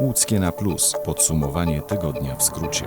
Łódzkie na plus. Podsumowanie tygodnia w skrócie.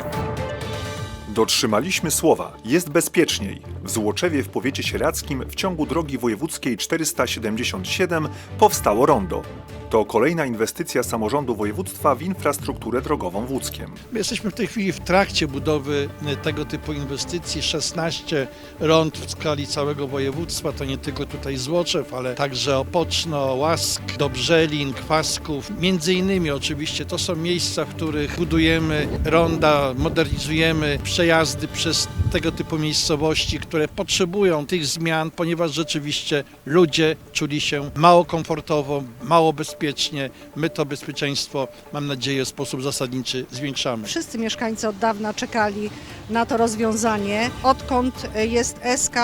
Dotrzymaliśmy słowa. Jest bezpieczniej. W Złoczewie w powiecie sieradzkim w ciągu drogi wojewódzkiej 477 powstało rondo. To kolejna inwestycja samorządu województwa w infrastrukturę drogową w Łódzkiem. My jesteśmy w tej chwili w trakcie budowy e, tego typu inwestycji. 16 rond w skali całego województwa, to nie tylko tutaj Złoczew, ale także Opoczno, Łask, Dobrzelin, Kwasków. Między innymi oczywiście to są miejsca, w których budujemy ronda, modernizujemy przejazdy przez tego typu miejscowości, które potrzebują tych zmian, ponieważ rzeczywiście ludzie czuli się mało komfortowo, mało bezpiecznie. My to bezpieczeństwo, mam nadzieję, w sposób zasadniczy zwiększamy. Wszyscy mieszkańcy od dawna czekali na to rozwiązanie. Odkąd jest SK,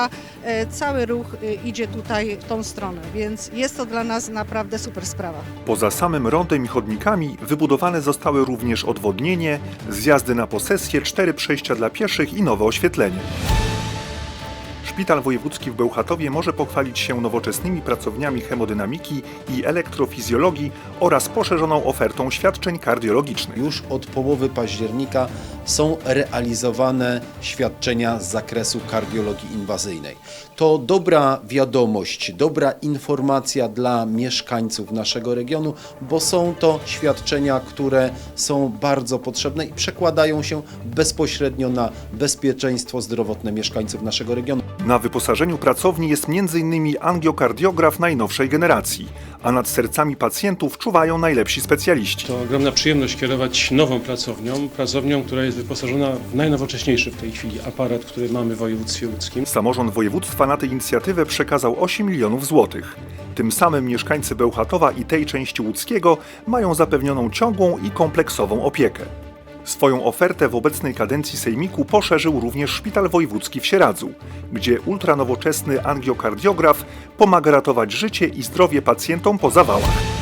e, cały ruch e, idzie tutaj w tą stronę, więc jest to dla nas naprawdę super sprawa. Poza samym rondem i chodnikami wybudowane zostały również odwodnienie, zjazdy na posesję, cztery przejścia dla pieszych i nowe oświetlenie. свидания. Szpital Wojewódzki w Bełchatowie może pochwalić się nowoczesnymi pracowniami hemodynamiki i elektrofizjologii oraz poszerzoną ofertą świadczeń kardiologicznych. Już od połowy października są realizowane świadczenia z zakresu kardiologii inwazyjnej. To dobra wiadomość, dobra informacja dla mieszkańców naszego regionu, bo są to świadczenia, które są bardzo potrzebne i przekładają się bezpośrednio na bezpieczeństwo zdrowotne mieszkańców naszego regionu. Na wyposażeniu pracowni jest m.in. angiokardiograf najnowszej generacji, a nad sercami pacjentów czuwają najlepsi specjaliści. To ogromna przyjemność kierować nową pracownią, pracownią, która jest wyposażona w najnowocześniejszy w tej chwili aparat, który mamy w województwie łódzkim. Samorząd województwa na tę inicjatywę przekazał 8 milionów złotych. Tym samym mieszkańcy Bełchatowa i tej części łódzkiego mają zapewnioną ciągłą i kompleksową opiekę. Swoją ofertę w obecnej kadencji Sejmiku poszerzył również Szpital Wojewódzki w Sieradzu, gdzie ultranowoczesny angiokardiograf pomaga ratować życie i zdrowie pacjentom po zawałach.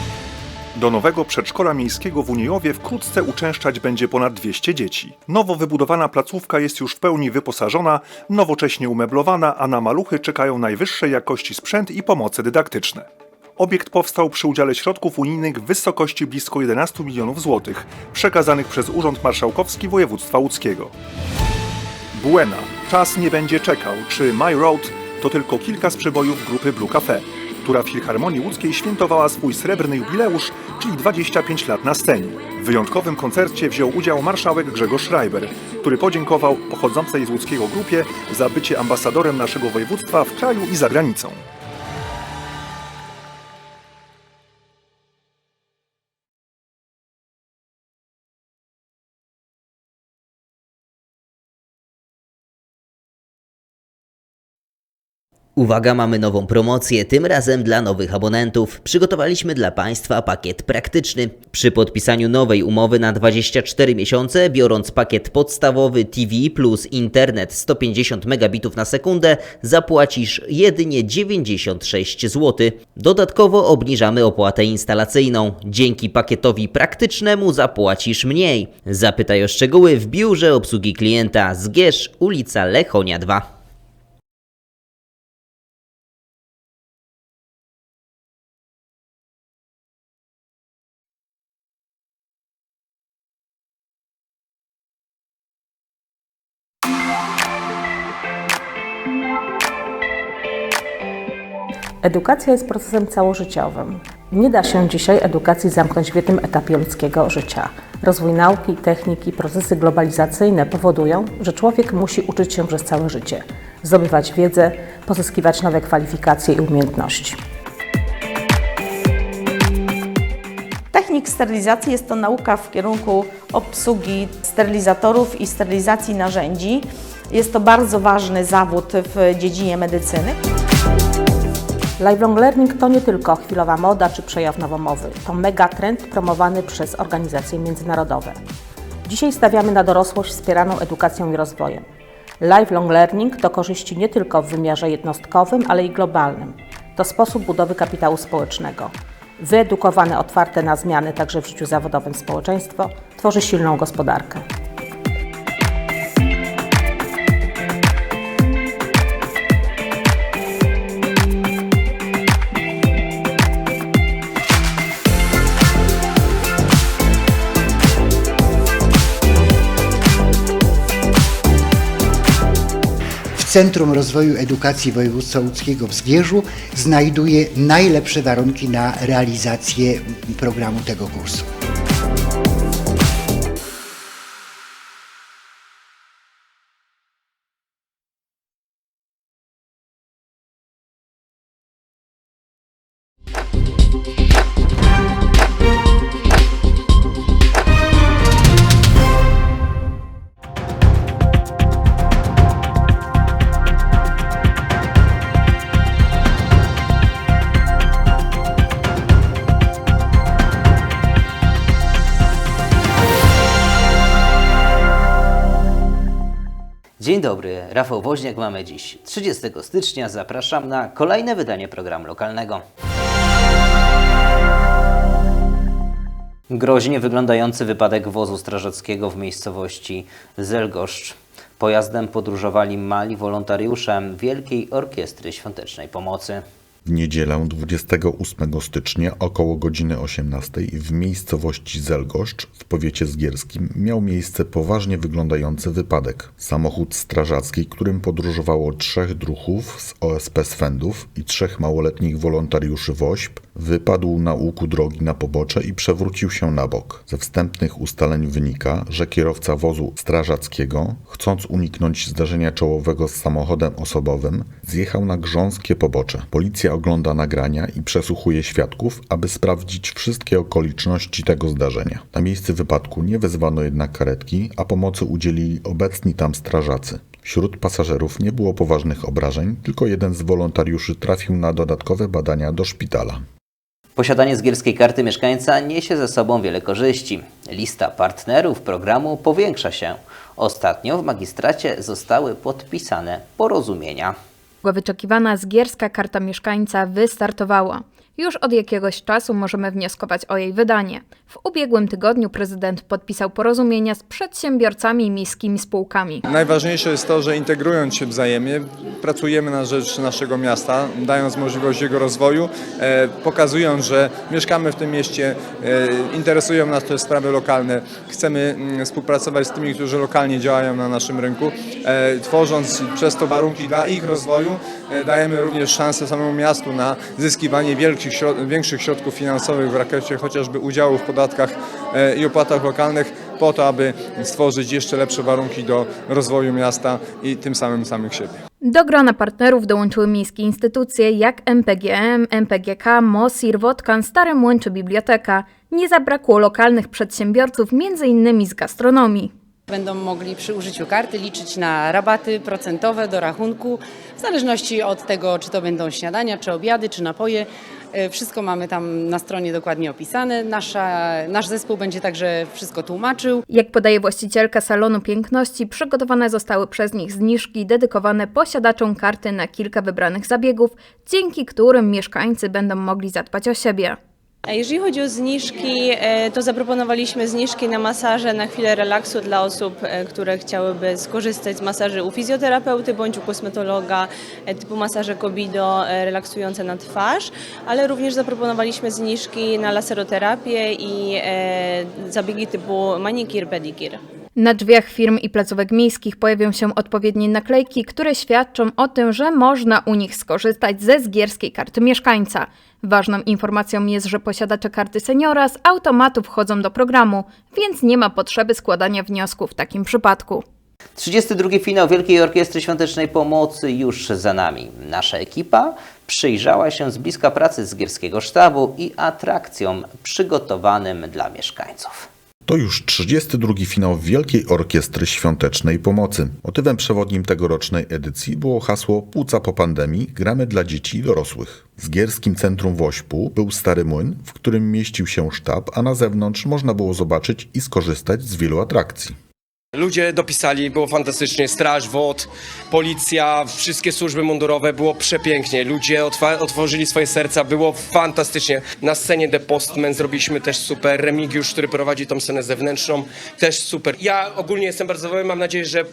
Do nowego przedszkola miejskiego w Uniejowie wkrótce uczęszczać będzie ponad 200 dzieci. Nowo wybudowana placówka jest już w pełni wyposażona, nowocześnie umeblowana, a na maluchy czekają najwyższej jakości sprzęt i pomoce dydaktyczne. Obiekt powstał przy udziale środków unijnych w wysokości blisko 11 milionów złotych, przekazanych przez Urząd Marszałkowski Województwa Łódzkiego. Buena. Czas nie będzie czekał. Czy My Road to tylko kilka z przebojów grupy Blue Cafe, która w Filharmonii Łódzkiej świętowała swój srebrny jubileusz, czyli 25 lat na scenie. W wyjątkowym koncercie wziął udział marszałek Grzegorz Schreiber, który podziękował pochodzącej z łódzkiego grupie za bycie ambasadorem naszego województwa w kraju i za granicą. Uwaga, mamy nową promocję, tym razem dla nowych abonentów. Przygotowaliśmy dla Państwa pakiet praktyczny. Przy podpisaniu nowej umowy na 24 miesiące, biorąc pakiet podstawowy TV plus internet 150 megabitów na sekundę, zapłacisz jedynie 96 zł. Dodatkowo obniżamy opłatę instalacyjną. Dzięki pakietowi praktycznemu zapłacisz mniej. Zapytaj o szczegóły w biurze obsługi klienta Zgierz, ulica Lechonia 2. Edukacja jest procesem całożyciowym. Nie da się dzisiaj edukacji zamknąć w jednym etapie ludzkiego życia. Rozwój nauki, techniki, procesy globalizacyjne powodują, że człowiek musi uczyć się przez całe życie, zdobywać wiedzę, pozyskiwać nowe kwalifikacje i umiejętności. Technik sterylizacji jest to nauka w kierunku obsługi sterylizatorów i sterylizacji narzędzi. Jest to bardzo ważny zawód w dziedzinie medycyny. Lifelong learning to nie tylko chwilowa moda czy przejaw nowomowy. To megatrend promowany przez organizacje międzynarodowe. Dzisiaj stawiamy na dorosłość wspieraną edukacją i rozwojem. Lifelong learning to korzyści nie tylko w wymiarze jednostkowym, ale i globalnym. To sposób budowy kapitału społecznego. Wyedukowane, otwarte na zmiany także w życiu zawodowym społeczeństwo tworzy silną gospodarkę. Centrum Rozwoju Edukacji Województwa Łódzkiego w Zgierzu znajduje najlepsze warunki na realizację programu tego kursu. Dzień dobry, Rafał Woźniak mamy dziś 30 stycznia. Zapraszam na kolejne wydanie programu lokalnego. Groźnie wyglądający wypadek wozu strażackiego w miejscowości Zelgoszcz. Pojazdem podróżowali mali wolontariusze Wielkiej Orkiestry Świątecznej Pomocy. W niedzielę 28 stycznia około godziny 18 w miejscowości Zelgoszcz w powiecie zgierskim miał miejsce poważnie wyglądający wypadek. Samochód strażacki, którym podróżowało trzech druhów z OSP Swędów i trzech małoletnich wolontariuszy WOŚP, wypadł na łuku drogi na pobocze i przewrócił się na bok. Ze wstępnych ustaleń wynika, że kierowca wozu strażackiego, chcąc uniknąć zdarzenia czołowego z samochodem osobowym, zjechał na grząskie pobocze. Policja ogląda nagrania i przesłuchuje świadków, aby sprawdzić wszystkie okoliczności tego zdarzenia. Na miejsce wypadku nie wezwano jednak karetki, a pomocy udzielili obecni tam strażacy. Wśród pasażerów nie było poważnych obrażeń, tylko jeden z wolontariuszy trafił na dodatkowe badania do szpitala. Posiadanie zgierskiej karty mieszkańca niesie ze sobą wiele korzyści. Lista partnerów programu powiększa się. Ostatnio w magistracie zostały podpisane porozumienia. Wyczekiwana zgierska karta mieszkańca wystartowała. Już od jakiegoś czasu możemy wnioskować o jej wydanie. W ubiegłym tygodniu prezydent podpisał porozumienia z przedsiębiorcami i miejskimi spółkami. Najważniejsze jest to, że integrując się wzajemnie, pracujemy na rzecz naszego miasta, dając możliwość jego rozwoju, e, pokazując, że mieszkamy w tym mieście, e, interesują nas te sprawy lokalne, chcemy mm, współpracować z tymi, którzy lokalnie działają na naszym rynku, e, tworząc przez to warunki dla ich rozwoju, dajemy również szansę samemu miastu na zyskiwanie wielkich, środ- większych środków finansowych w zakresie chociażby udziału w podatkach e, i opłatach lokalnych, po to, aby stworzyć jeszcze lepsze warunki do rozwoju miasta i tym samym samych siebie. Do grona partnerów dołączyły miejskie instytucje jak MPGM, MPGK, MOSIR, Wotkan, Stary Młyn czy Biblioteka. Nie zabrakło lokalnych przedsiębiorców, m.in. z gastronomii. Będą mogli przy użyciu karty liczyć na rabaty procentowe do rachunku, w zależności od tego, czy to będą śniadania, czy obiady, czy napoje. E, Wszystko mamy tam na stronie dokładnie opisane. Nasza, nasz zespół będzie także wszystko tłumaczył. Jak podaje właścicielka salonu piękności, przygotowane zostały przez nich zniżki dedykowane posiadaczom karty na kilka wybranych zabiegów, dzięki którym mieszkańcy będą mogli zadbać o siebie. A jeżeli chodzi o zniżki, e, to zaproponowaliśmy zniżki na masaże na chwilę relaksu dla osób, e, które chciałyby skorzystać z masaży u fizjoterapeuty bądź u kosmetologa, e, typu masaże Kobido relaksujące na twarz, ale również zaproponowaliśmy zniżki na laseroterapię i zabiegi typu manikir, pedikir. Na drzwiach firm i placówek miejskich pojawią się odpowiednie naklejki, które świadczą o tym, że można u nich skorzystać ze zgierskiej karty mieszkańca. Ważną informacją jest, że posiadacze karty seniora z automatu wchodzą do programu, więc nie ma potrzeby składania wniosku w takim przypadku. 32. finał Wielkiej Orkiestry Świątecznej Pomocy już za nami. Nasza ekipa przyjrzała się z bliska pracy Zgierskiego Sztabu i atrakcjom przygotowanym dla mieszkańców. To już 32. finał Wielkiej Orkiestry Świątecznej Pomocy. Motywem przewodnim tegorocznej edycji było hasło Płuca po pandemii, gramy dla dzieci i dorosłych. W Zgierskim Centrum Wośpu był stary młyn, w którym mieścił się sztab, a na zewnątrz można było zobaczyć i skorzystać z wielu atrakcji. Ludzie dopisali, było fantastycznie, straż, WOT, policja, wszystkie służby mundurowe, było przepięknie. Ludzie otworzyli swoje serca, było fantastycznie. Na scenie The Postman zrobiliśmy też super, Remigiusz, który prowadzi tą scenę zewnętrzną, też super. Ja ogólnie jestem bardzo zadowolony, mam nadzieję, że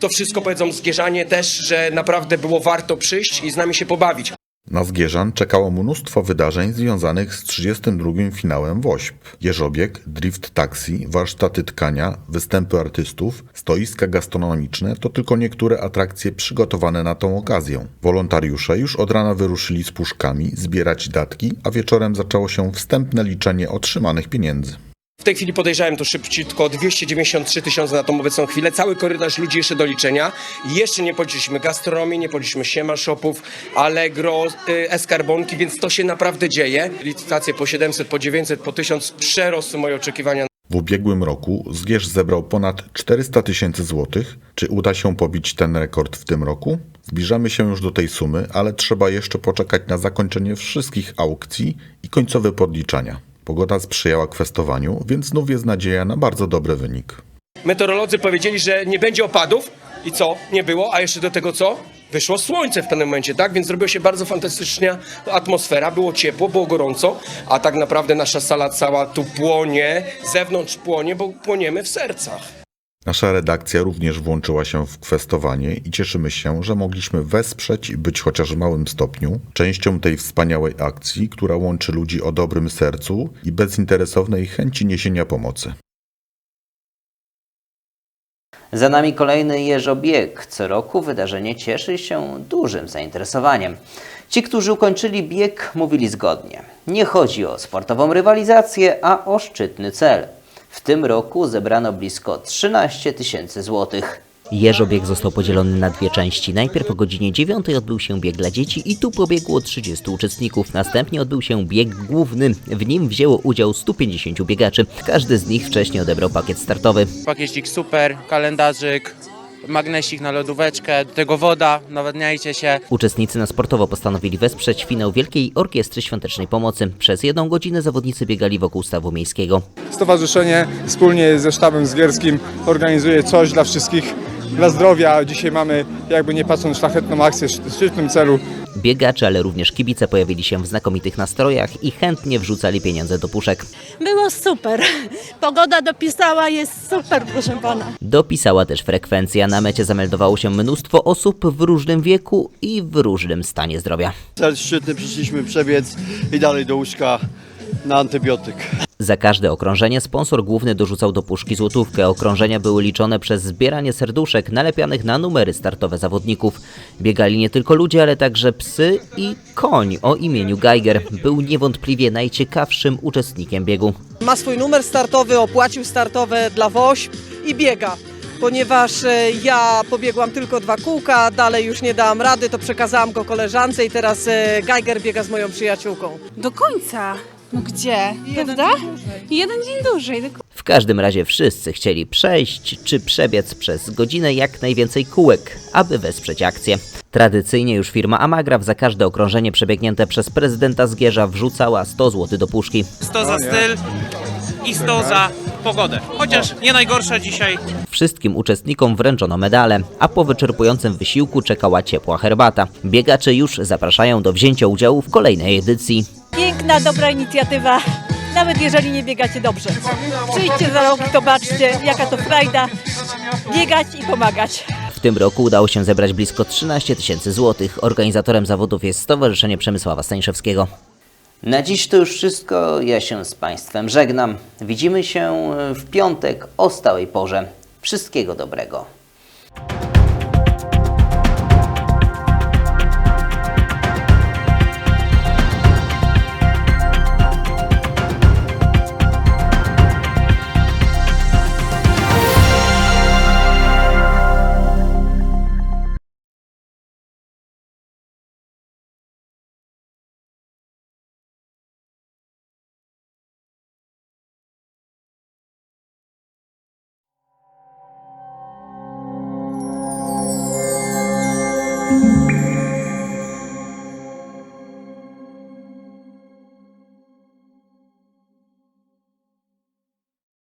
to wszystko powiedzą zgierzanie też, że naprawdę było warto przyjść i z nami się pobawić. Na Zgierzan czekało mnóstwo wydarzeń związanych z 32. finałem WOŚP. Jeżobieg, drift taxi, warsztaty tkania, występy artystów, stoiska gastronomiczne to tylko niektóre atrakcje przygotowane na tą okazję. Wolontariusze już od rana wyruszyli z puszkami zbierać datki, a wieczorem zaczęło się wstępne liczenie otrzymanych pieniędzy. W tej chwili podejrzałem to szybciutko, 293 tysiące na tą obecną chwilę, cały korytarz ludzi jeszcze do liczenia. Jeszcze nie policzyliśmy gastronomii, nie policzyliśmy siema shopów, Allegro, y, Eskarbonki, więc to się naprawdę dzieje. Licytacje po 700, po 900, po 1000 przerosły moje oczekiwania. W ubiegłym roku Zgierz zebrał ponad 400 tysięcy złotych. Czy uda się pobić ten rekord w tym roku? Zbliżamy się już do tej sumy, ale trzeba jeszcze poczekać na zakończenie wszystkich aukcji i końcowe podliczania. Pogoda sprzyjała kwestowaniu, więc znów jest nadzieja na bardzo dobry wynik. Meteorolodzy powiedzieli, że nie będzie opadów i co? Nie było, a jeszcze do tego co? Wyszło słońce w pewnym momencie, tak? Więc zrobiła się bardzo fantastyczna atmosfera, było ciepło, było gorąco, a tak naprawdę nasza sala cała tu płonie, zewnątrz płonie, bo płoniemy w sercach. Nasza redakcja również włączyła się w kwestowanie i cieszymy się, że mogliśmy wesprzeć i być chociaż w małym stopniu częścią tej wspaniałej akcji, która łączy ludzi o dobrym sercu i bezinteresownej chęci niesienia pomocy. Za nami kolejny jeżobieg. Co roku wydarzenie cieszy się dużym zainteresowaniem. Ci, którzy ukończyli bieg, mówili zgodnie. Nie chodzi o sportową rywalizację, a o szczytny cel. W tym roku zebrano blisko 13 tysięcy złotych. Jeżobieg został podzielony na dwie części. Najpierw o godzinie 9 odbył się bieg dla dzieci i tu pobiegło 30 uczestników. Następnie odbył się bieg główny. W nim wzięło udział 150 biegaczy. Każdy z nich wcześniej odebrał pakiet startowy. Pakiecik super, kalendarzyk, magnesik na lodóweczkę, do tego woda, nawadniajcie się. Uczestnicy na sportowo postanowili wesprzeć finał Wielkiej Orkiestry Świątecznej Pomocy. Przez jedną godzinę zawodnicy biegali wokół stawu miejskiego. Stowarzyszenie wspólnie ze sztabem zgierskim organizuje coś dla wszystkich, dla zdrowia. Dzisiaj mamy, jakby nie patrząc, szlachetną akcję w szczytnym celu. Biegacze, ale również kibice pojawili się w znakomitych nastrojach i chętnie wrzucali pieniądze do puszek. Było super. Pogoda dopisała, jest super, proszę pana. Dopisała też frekwencja. Na mecie zameldowało się mnóstwo osób w różnym wieku i w różnym stanie zdrowia. Cel szczytny przyszliśmy przebiec i dalej do łóżka na antybiotyk. Za każde okrążenie sponsor główny dorzucał do puszki złotówkę. Okrążenia były liczone przez zbieranie serduszek nalepianych na numery startowe zawodników. Biegali nie tylko ludzie, ale także psy i koń o imieniu Geiger. Był niewątpliwie najciekawszym uczestnikiem biegu. Ma swój numer startowy, opłacił startowe dla WOŚP i biega. Ponieważ e, ja pobiegłam tylko dwa kółka, dalej już nie dałam rady, to przekazałam go koleżance i teraz e, Geiger biega z moją przyjaciółką. Do końca. No gdzie? Prawda? Jeden dzień dłużej. W każdym razie wszyscy chcieli przejść czy przebiec przez godzinę jak najwięcej kółek, aby wesprzeć akcję. Tradycyjnie już firma Amagraf za każde okrążenie przebiegnięte przez prezydenta Zgierza wrzucała 100 zł do puszki. 100 za styl i 100 za pogodę. Chociaż nie najgorsza dzisiaj. Wszystkim uczestnikom wręczono medale, a po wyczerpującym wysiłku czekała ciepła herbata. Biegacze już zapraszają do wzięcia udziału w kolejnej edycji. Piękna, dobra inicjatywa. Nawet jeżeli nie biegacie dobrze. Przyjdźcie za rok i zobaczcie, jaka to frajda biegać i pomagać. W tym roku udało się zebrać blisko 13 tysięcy złotych. Organizatorem zawodów jest Stowarzyszenie Przemysława Staniszewskiego. Na dziś to już wszystko. Ja się z Państwem żegnam. Widzimy się w piątek o stałej porze. Wszystkiego dobrego.